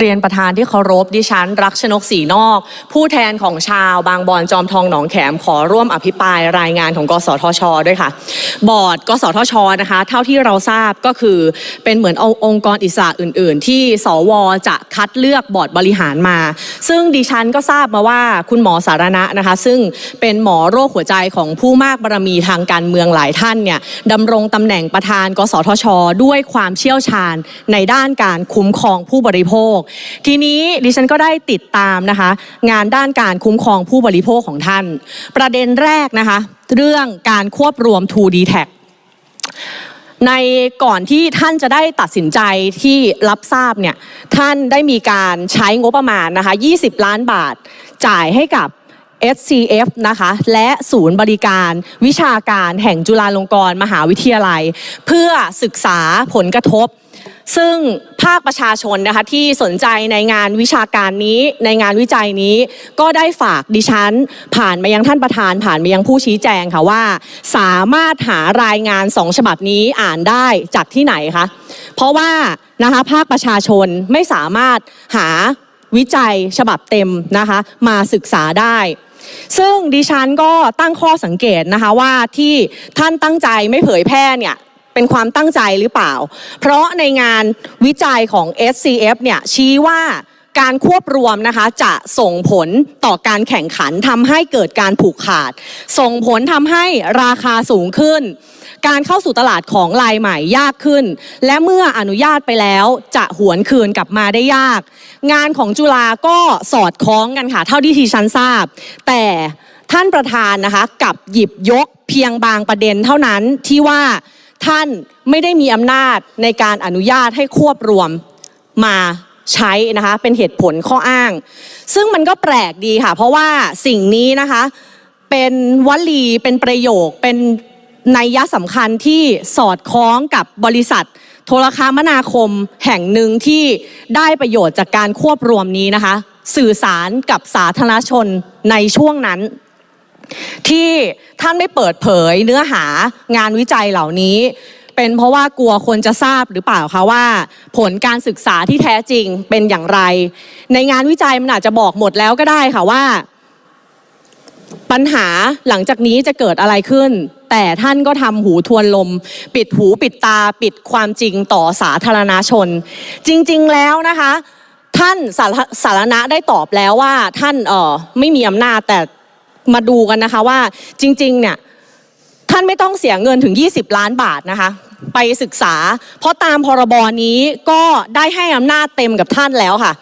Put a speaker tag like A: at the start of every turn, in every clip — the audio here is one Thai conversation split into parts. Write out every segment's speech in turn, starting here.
A: เรียนประธานที่เคารพดิฉัน รักชนกศรีนอก ผู้แทนของชาวบางบอนจอมทองหนองแขมขอร่วมอภิปรายรายงานของกสทช ด้วยค่ะ บอร์ดกสทชนะคะ เท่าที่เราทราบก็คือเป็นเหมือนเอาองค์กรอิสระอื่น ๆ ที่สวจะคัดเลือกบอร์ดบริหารมา ซึ่งดิฉันก็ทราบมาว่าคุณหมอสารณะนะคะ ซึ่งเป็นหมอโรคหัวใจของผู้มากบารมีทางการเมืองหลายท่านเนี่ยดำรงตำแหน่งประธาน กสทช ด้วยความเชี่ยวชาญในด้านการคุ้มครองผู้บริโภคทีนี้ดิฉันก็ได้ติดตามนะคะ งานด้านการคุ้มครองผู้บริโภคของท่าน ประเด็นแรกนะคะ เรื่องการควบรวม 2D Tag ในก่อนที่ท่านจะได้ตัดสินใจที่รับทราบเนี่ยท่านได้มีการใช้งบประมาณนะคะ 20 ล้านบาทจ่ายให้กับ SCF นะคะและศูนย์บริการวิชาการแห่งจุฬาลงกรณ์มหาวิทยาลัย เพื่อศึกษาผลกระทบ ซึ่งภาคประชาชนนะคะที่สนใจในงานวิชาการนี้ในงานวิจัยนี้ ก็ได้ฝากดิฉัน ผ่านมายังท่านประธาน ผ่านมายังผู้ชี้แจงค่ะว่า สามารถหารายงานสองฉบับนี้อ่านได้จากที่ไหนคะเพราะว่านะคะภาคประชาชนไม่สามารถหาวิจัยฉบับเต็มนะคะมาศึกษาได้ซึ่งดิฉันก็ตั้งข้อสังเกตนะคะว่าที่ท่านตั้งใจไม่เผยแพร่เนี่ย เป็นความตั้งใจหรือเปล่า เพราะในงานวิจัยของ SCF เนี่ยชี้ว่าการควบรวมนะคะจะส่งผลต่อการแข่งขันทำให้เกิดการผูกขาด ส่งผลทำให้ราคาสูงขึ้น การเข้าสู่ตลาดของรายใหม่ยากขึ้น และเมื่ออนุญาตไปแล้วจะหวนคืนกลับมาได้ยาก งานของจุฬาก็สอดคล้องกันค่ะเท่าที่ที่ฉันทราบ แต่ท่านประธานนะคะกับหยิบยกเพียงบางประเด็นเท่านั้นที่ว่า ท่านไม่ได้มีอำนาจในการอนุญาตให้ควบรวมมาใช้นะคะเป็นเหตุผลข้ออ้าง ซึ่งมันก็แปลกดีค่ะ เพราะว่าสิ่งนี้นะคะเป็นวลีเป็นประโยคเป็นนัยยะสำคัญที่สอดคล้องกับบริษัท โทรคมนาคมแห่งหนึ่งที่ได้ประโยชน์จากการควบรวมนี้นะคะ สื่อสารกับสาธารณชนในช่วงนั้น ที่ท่านไม่เปิดเผยเนื้อหางานวิจัยเหล่านี้ เป็นเพราะว่ากลัวคนจะทราบหรือเปล่าคะว่า ผลการศึกษาที่แท้จริงเป็นอย่างไร ในงานวิจัยมันอาจจะบอกหมดแล้วก็ได้ค่ะว่า ปัญหาหลังจากนี้จะเกิดอะไรขึ้น แต่ท่านก็ทำหูทวนลม ปิดหูปิดตาปิดความจริงต่อสาธารณชน จริง ๆ แล้วนะคะ ท่านสารสารณะได้ตอบแล้วว่าท่านเออไม่มีอำนาจแต่ มาดูกันนะคะว่าจริงๆเนี่ยท่านไม่ต้องเสียเงินถึง 20 ล้านบาทนะคะ ไปศึกษา เพราะตามพรบนี้ก็ได้ให้อำนาจเต็มกับท่านแล้วค่ะ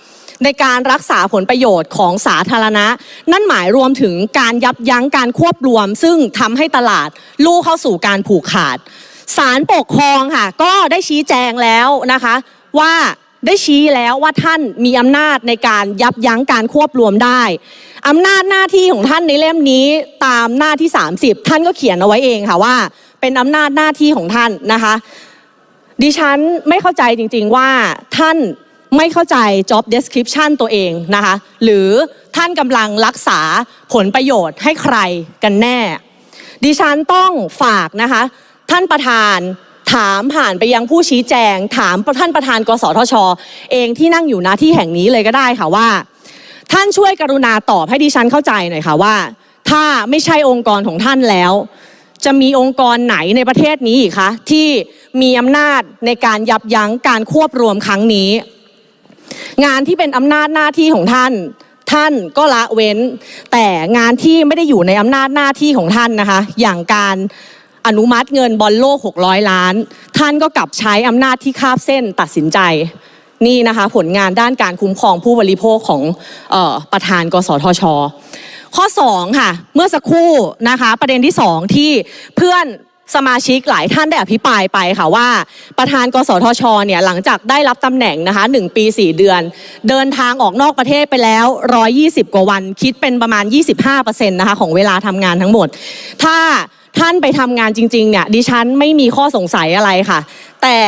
A: ในการรักษาผลประโยชน์ของสาธารณะ นั่นหมายรวมถึงการยับยั้งการควบรวม ซึ่งทำให้ตลาดลู่เข้าสู่การผูกขาดศาลปกครองค่ะ ก็ได้ชี้แจงแล้วนะคะ ว่าได้ชี้แล้วว่าท่านมีอำนาจในการยับยั้งการควบรวมได้ อำนาจหน้าที่ของท่านในเล่มนี้ตามหน้าที่ 30 ท่านก็เขียนเอาไว้เองค่ะว่า เป็นอำนาจหน้าที่ของท่านนะคะ ดิฉันไม่เข้าใจจริง ๆว่าท่านไม่เข้าใจ job description ตัวเองนะคะ หรือท่านกำลังรักษาผลประโยชน์ให้ใครกันแน่ ดิฉันต้องฝากนะคะ ท่านประธานถามผ่านไปยังผู้ชี้แจง ถามท่านประธานกสทช เองที่นั่งอยู่ณที่แห่งนี้เลยก็ได้ค่ะว่า ท่านช่วยกรุณาตอบให้ดิฉันเข้าใจหน่อยค่ะว่า ถ้าไม่ใช่องค์กรของท่านแล้ว จะมีองค์กรไหนในประเทศนี้อีกคะที่มีอำนาจในการยับยั้งการควบรวมครั้งนี้ งานที่เป็นอำนาจหน้าที่ของท่านท่านก็ละเว้น แต่งานที่ไม่ได้อยู่ในอำนาจหน้าที่ของท่านนะคะ อย่างการอนุมัติเงินบอลโลก 600 ล้าน ท่านก็กลับใช้อำนาจที่คาบเส้นตัดสินใจ นี่นะคะผลงานด้านการคุ้มครองผู้บริโภคของออประธานกสทช ข้อ 2 ค่ะ เมื่อสักครู่นะคะประเด็นที่ 2 ที่เพื่อนสมาชิกหลายท่านได้อภิปรายไปค่ะว่า ประธานกสทชเนี่ยหลังจากได้รับตำแหน่งนะคะ1ปี 4 เดือน เดินทางออกนอกประเทศไปแล้ว 120 กว่าวัน คิดเป็นประมาณ 25%นะคะของเวลาทำงานทั้งหมด ถ้า ท่านไปทำงานจริงๆเนี่ยดิฉันไม่มีข้อสงสัยอะไรค่ะ แต่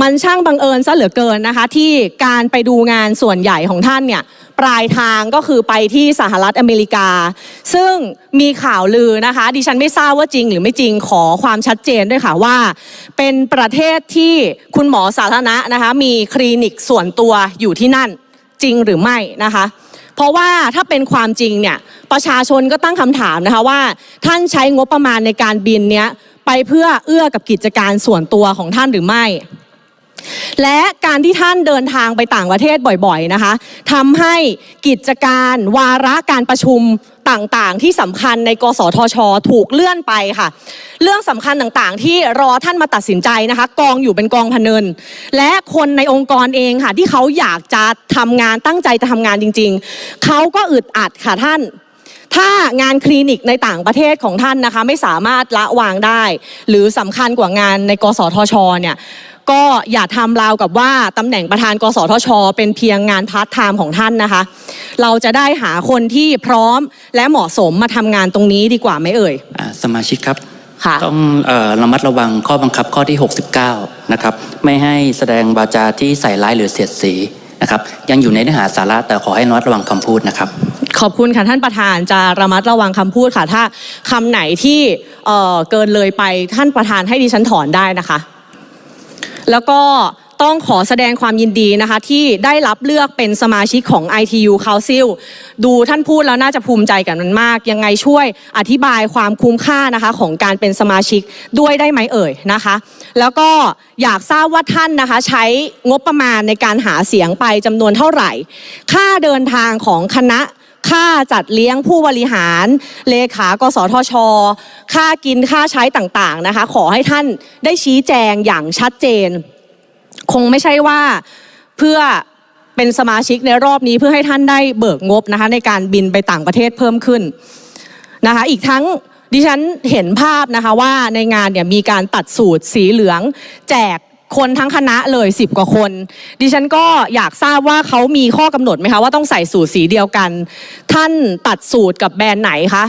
A: มันช่างบังเอิญซะเหลือเกินนะคะ ที่การไปดูงานส่วนใหญ่ของท่านเนี่ยปลายทางก็คือไปที่สหรัฐอเมริกา ซึ่งมีข่าวลือนะคะ ดิฉันไม่ทราบว่าจริง หรือไม่จริงขอความชัดเจนด้วยค่ะว่า เป็นประเทศที่คุณหมอสาธารณะนะคะมีคลินิกส่วนตัวอยู่ที่นั่นจริงหรือไม่นะคะ เพราะว่าถ้าเป็นความจริงเนี่ย ประชาชนก็ตั้งคำถามนะคะว่า ท่านใช้งบประมาณในการบินเนี้ยไปเพื่อเอื้อกับกิจการส่วนตัวของท่านหรือไม่ และการที่ท่านเดินทางไปต่างประเทศบ่อยๆนะคะทำให้กิจการวาระการประชุมต่างๆ ที่สำคัญในกสทช ถูกเลื่อนไปค่ะ เรื่องสำคัญต่างๆ ที่รอท่านมาตัดสินใจนะคะ กองอยู่เป็นกองพเนิน และคนในองค์กรเองค่ะ ที่เขาอยากจะทำงานตั้งใจจะทำงานจริง ๆเขาก็อึดอัดค่ะท่าน ถ้างานคลินิกในต่างประเทศของท่านนะคะ ไม่สามารถละวางได้ หรือสำคัญกว่างานในกสทชเนี่ยก็อย่าทำราวกับว่าตำแหน่งประธาน กสทช เป็นเพียงงานพาร์ทไทม์ของท่านนะคะ เราจะได้หาคนที่พร้อมและเหมาะสมมาทำงานตรงนี้ดีกว่าไหมเอ่ย
B: อ่าสมาชิกครับ
A: ค่ะ
B: ต้องเอ่อระมัดระวังข้อบังคับข้อที่ 69 นะครับ ไม่ให้แสดงวาจาที่ใส่ร้ายหรือเสียดสีนะครับ ยังอยู่ในเนื้อหาสาระแต่ขอให้ระมัดระวังคำพูดนะครับ
A: ขอบคุณค่ะท่านประธานจะระมัดระวังคำพูดค่ะ ถ้าคำไหนที่เเกินเลยไปท่านประธานให้ดิฉันถอนได้นะคะ แล้วก็ต้องขอแสดงความยินดีนะคะ ที่ได้รับเลือกเป็นสมาชิกของ ITU Council ดูท่านพูดแล้วน่าจะภูมิใจกันมันมาก ยังไงช่วยอธิบายความคุ้มค่านะคะ ของการเป็นสมาชิกด้วยได้ไหมเอ่ยนะคะ แล้วก็อยากทราบว่าท่านนะคะ ใช้งบประมาณในการหาเสียงไปจำนวนเท่าไหร่ ค่าเดินทางของคณะ ค่าจัดเลี้ยงผู้บริหาร เลขากสทช ค่ากินค่าใช้ต่างๆนะคะ ขอให้ท่านได้ชี้แจงอย่างชัดเจน คงไม่ใช่ว่าเพื่อเป็นสมาชิกในรอบนี้เพื่อให้ท่านได้เบิกงบนะคะในการบินไปต่างประเทศเพิ่มขึ้นนะคะ อีกทั้งดิฉันเห็นภาพนะคะว่าในงานเนี่ยมีการตัดสูตรสีเหลือง แจก คนทั้งคณะเลย 10 กว่าคน ดิฉันก็อยากทราบว่าเขามีข้อกำหนดไหมคะว่าต้องใส่สูตรสีเดียวกัน ท่านตัดสูตรกับแบรนด์ไหนคะ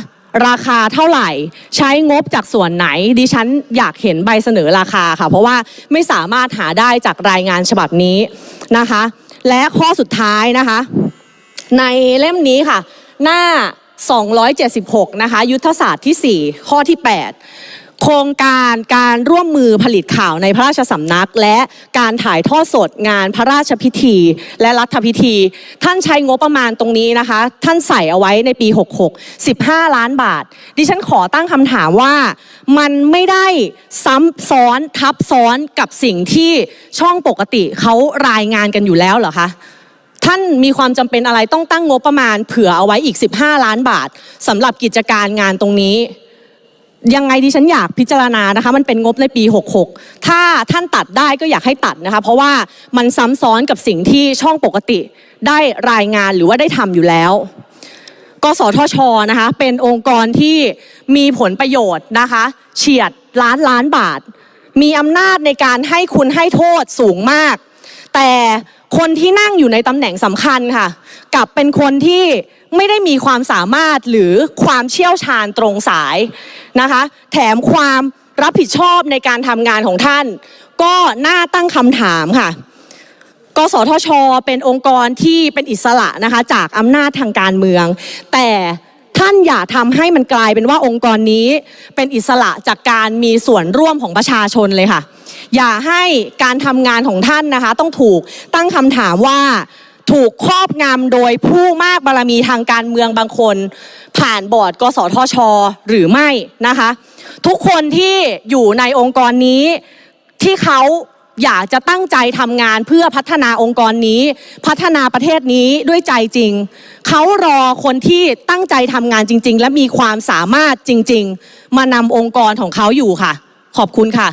A: ราคาเท่าไหร่ใช้งบจากส่วนไหน ดิฉันอยากเห็นใบเสนอราคาค่ะ เพราะว่าไม่สามารถหาได้จากรายงานฉบับนี้นะคะ และข้อสุดท้ายนะคะ ในเล่มนี้ค่ะ หน้า 276 นะคะ ยุทธศาสตร์ที่ 4 ข้อที่ 8 โครงการการร่วมมือผลิตข่าวในพระราชสำนัก และการถ่ายทอดสดงานพระราชพิธี และรัฐพิธี ท่านใช้งบประมาณตรงนี้นะคะ ท่านใส่เอาไว้ในปี 66 15 ล้านบาท ดิฉันขอตั้งคำถามว่ามันไม่ได้ซ้ำซ้อนทับซ้อนกับสิ่งที่ช่องปกติเขารายงานกันอยู่แล้วเหรอคะท่านมีความจำเป็นอะไรต้องตั้งงบประมาณเผื่อเอาไว้อีก 15 ล้านบาทสำหรับกิจการงานตรงนี้ ยังไงดิฉันอยากพิจารณานะคะมันเป็นงบในปี 66 ถ้าท่านตัดได้ก็อยากให้ตัดนะคะเพราะว่ามันซ้ำซ้อนกับสิ่งที่ช่องปกติได้รายงานหรือว่าได้ทำอยู่แล้วกสทชนะคะเป็นองค์กรที่มีผลประโยชน์นะคะเฉียดล้านล้านบาท มีอำนาจในการให้คุณให้โทษสูงมาก แต่ คนที่นั่งอยู่ในตำแหน่งสำคัญค่ะ กลับเป็นคนที่ไม่ได้มีความสามารถหรือความเชี่ยวชาญตรงสายนะคะ แถมความรับผิดชอบในการทำงานของท่าน ก็น่าตั้งคำถามค่ะกสทช เป็นองค์กรที่เป็นอิสระนะคะจากอำนาจทางการเมือง แต่ท่านอย่าทำให้มันกลายเป็นว่าองค์กรนี้เป็นอิสระจากการมีส่วนร่วมของประชาชนเลยค่ะ อย่าให้การทำงานของท่านนะคะ ต้องถูกตั้งคำถามว่าถูกครอบงำโดยผู้มากบารมีทางการเมืองบางคน ผ่านบอร์ดกสทช หรือไม่นะคะ ทุกคนที่อยู่ในองค์กรนี้ที่เขาอยากจะตั้งใจทำงานเพื่อพัฒนาองค์กรนี้ พัฒนาประเทศนี้ด้วยใจจริง เขารอคนที่ตั้งใจทำงานจริง ๆ และมีความสามารถจริง ๆ มานำองค์กรของเขาอยู่ค่ะ ขอบคุณค่ะ